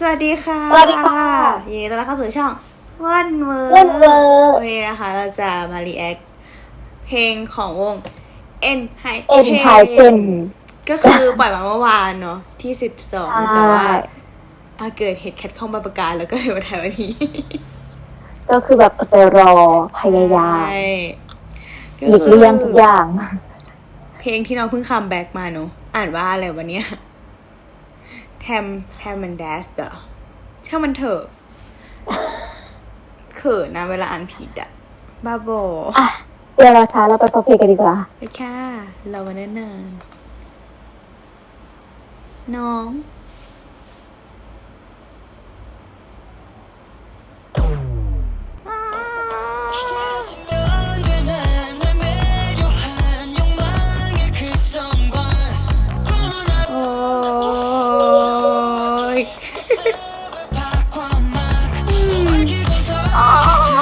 สวัสดีค่ะสวัสดีค่ะยินดีต้อนรับเข้าสู่ช่องวันเวอร์วันเวอร์วันนี้นะคะ เราจะมารีแอคเพลงของวง N High เอ็นไทเทนก็คือปล่อยมาเมื่อวานเนาะที่สิบสองใช่แต่ว่าอาเกิดเหตุแคทข้องบางประการแล้วก็เลยมาถ่ายวันนี้ ก็คือแบบอดใจรอพยายามใช่หลีกเลี่ยงทุกอย่าง เพลงที่น้องเพิ่งคัมแบ็กมาเนาะอ่านว่าอะไรวันเนี้ย แทมแทมมันแดสเหรอช่างมันเถอะเขินนะเวลาอ่านผิดอะบ้าบออะเดี๋ยวเราช้าเราไปพบเพลงกันดีกว่าไปค่ะ เรามาเนิ่นนานน้อง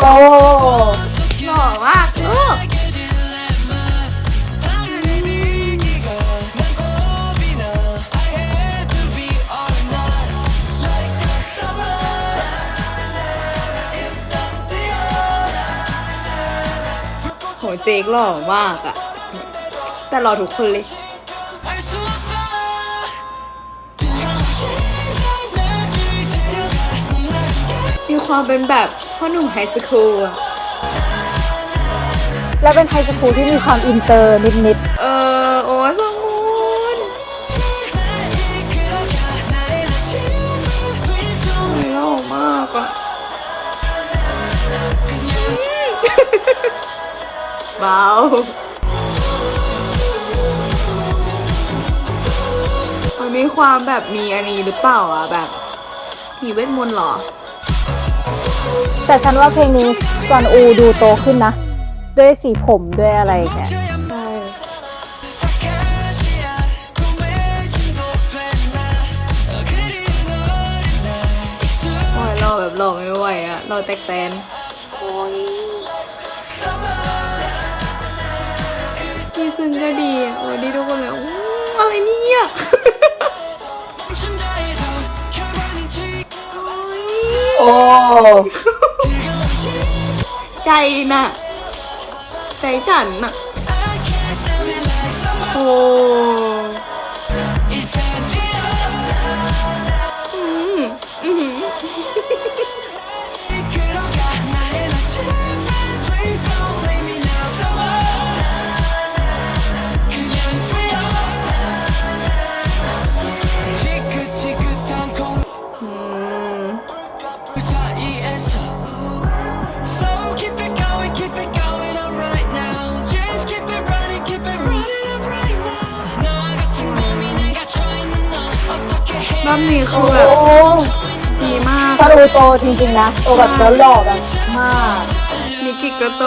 หล่อมากโหเจ๊กหล่อมากอะแต่หล่อทุกคนเลย ความเป็นแบบพ่อหนุ่มไฮสคูลและเป็นไฮสคูลที่มีความอินเตอร์นิดๆเออโอ้ยฟังมุนไม่เล่ามากอะเบามันมีความแบบมีอันนี้หรือเปล่าอะแบบผีเวทมนต์หรอ แต่ฉันว่าเพลงนี้จอนอูดูโตขึ้นนะ ด้วยสีผมด้วยอะไรแกอ้อยรอแบบรอไม่ไหวอะรอแตกแตนโอ้ยพี่ซึ่งก็ดีอะโอ้ดีทุกคนเลยอะไรเนี่ย ใจน่ะ ใจฉันน่ะ โอ้ มนี่คือแบบดีมากซาลูโตจริงๆนะโตแบบแล้วหล่อแบบมากมิกิก็โต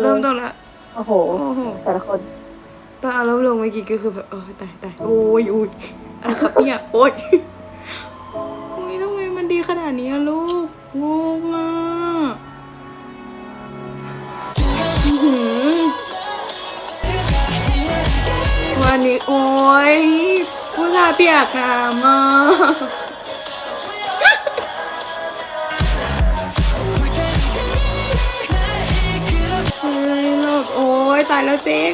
เริ่มโต้นละโอ้โห แต่ละคนตาเราลงมื่อกี้ก็คือแบบเออตายตายโอ้ยอุ้ยอะไรครับเนี่ยโอ้ยโอ้ยทำไมมันดีขนาดนี้ลูกงงอะวันนี้โอ้ย ผู้ชากน้ำอะเฮ้ยโลกโอ้ยตายแล้วเจ๊ก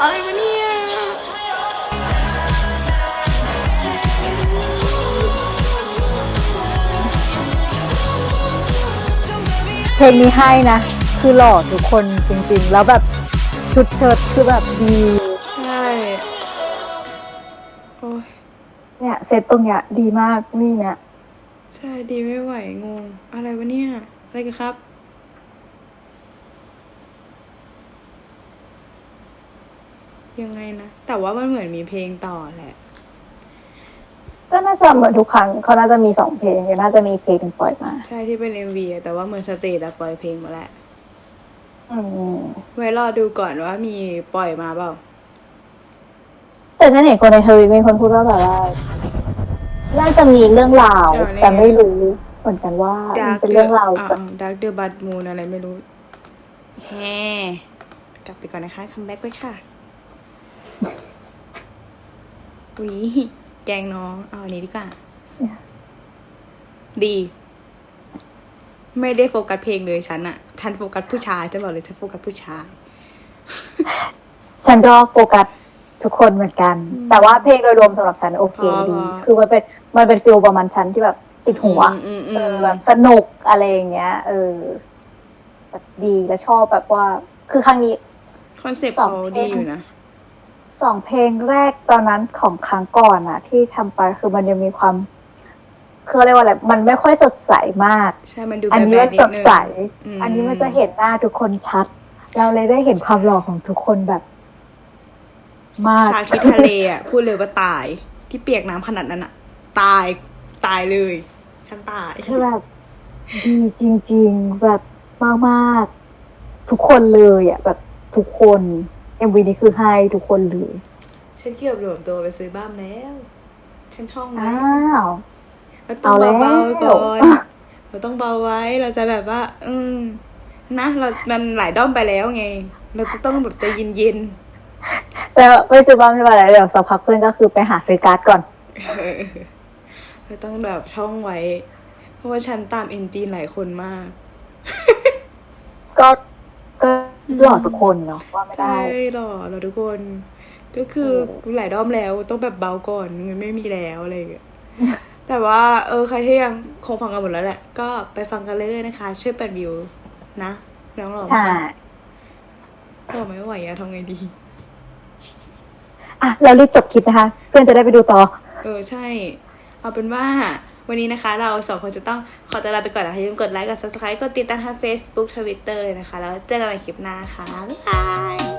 อะไรวะเนี่ยเพลงนี้ให้นะ คือหล่อทุกคนจริงๆ แล้วแบบชุดเชิ้ตคือแบบดี เนี่ยเซตตรงเนี้ยดีมากนี่เนี่ยใช่ดีไม่ไหวงง อะไรวะเนี่ย อะไรกันครับ ยังไงนะ แต่ว่ามันเหมือนมีเพลงต่อแหละ ก็น่าจะเหมือนทุกครั้งเขาน่าจะมีสองเพลงเดี๋ยวน่าจะมีเพลงหนึ่งปล่อยมาใช่ที่เป็น MV อะแต่ว่าเหมือนสเตจอะปล่อยเพลงมาแล้วอืมไว้รอดูก่อนว่ามีปล่อยมาเปล่า แต่ฉันเห็นคนในทวิตมีคนพูดว่าแบบว่าน่าจะมีเรื่องราวเออนี่ แต่ไม่รู้เหมือนกันว่ามันเป็นเรื่องราวแบบดักเดอะบัตมูนอะไรไม่รู้แฮกลับไปก่อนนะคะ คัมแบ็กไว้ค่ะอุ้ยแกล้งน้อง เอาอันนี้ดีกว่า ดี ไม่ได้โฟกัสเพลงเลยฉันอะทันโฟกัสผู้ชายจะบอกเลยฉันโฟกัสผู้ชาย ฉันก็โฟกัส ทุกคนเหมือนกันแต่ว่าเพลงโดยรวมสำหรับฉันโอเคพอดีพอคือมันเป็นมันเป็นฟิลประมาณฉันที่แบบติดหัว อืมอืเอมอแบบสนุกอะไรอย่างเงี้ย เออแบบดีและชอบแบบว่า คือครั้งนี้ คอนเซ็ปต์สองเขาเพลดีงอยู่นะ สองเพลงแรกตอนนั้นของครั้งก่อนอะที่ทำไปคือมันยังมีความคือเรียกว่าอะไรมันไม่ค่อยสดใสมาก ใช่มันดูอันนี้แบมันๆดสดใสนึงอันนี้มันจะเห็นหน้าทุกคนชัด เราเลยได้เห็นความหล่อของทุกคนแบบ มากฉากที่ทะเลอะ พูดเลยว่าตาย ที่เปียกน้ำขนาดนั้นอะ ตาย ตายเลย ฉันตายคือแบบดีจริง ๆ แบบมากๆ ทุกคนเลยอะ แบบทุกคนเอ็มวีนี้คือให้ทุกคนเลย ฉันเกือบรวมตัวไปซื้อบ้ามแล้ว ฉันท่องไว้อ้าวเราต้องเอาแล้วเบาๆก่อนเราต้องเบาไว้ เราจะแบบว่า อืมนะ เรา มันหลายด้อมไปแล้วไง เราจะต้องแบบใจเย็น แต่ไม่ซื้อบ้านไม่เป็นไรเดี๋ยวสักพักเพื่อนก็คือไปหาซื้อการ์ดก่อนๆเออเราต้องแบบท่องไว้ เพราะว่าฉันตามเอนจีนหลายคนมาก ก็ก็หล่อทุกคนเนาะว่าไม่ได้ใช่หรอเราทุกคน ก็คือหลายด้อมแล้วต้องแบบเบาก่อนมันไม่มีแล้วอะไรอย่างเงี้ยแต่ว่าเออใครที่ยังคงฟังกันหมดแล้วแหละ ก็ไปฟังกันเรื่อยๆนะคะ ช่วยแปดวิวนะน้องหล่อใช่มากหล่อไม่ไหวอะทำไงดี อะเรารีบจบคลิปนะคะ เพื่อนจะได้ไปดูต่อ เออใช่ เอาเป็นว่าวันนี้นะคะ เราสองคนจะต้องขอตัวลาไปก่อนนะคะอย่าลืมกดไลค์กด subscribe กดติดตามทาง Facebook Twitter เลยนะคะ แล้วเจอกันใหม่คลิปหน้าค่ะบ๊ายบาย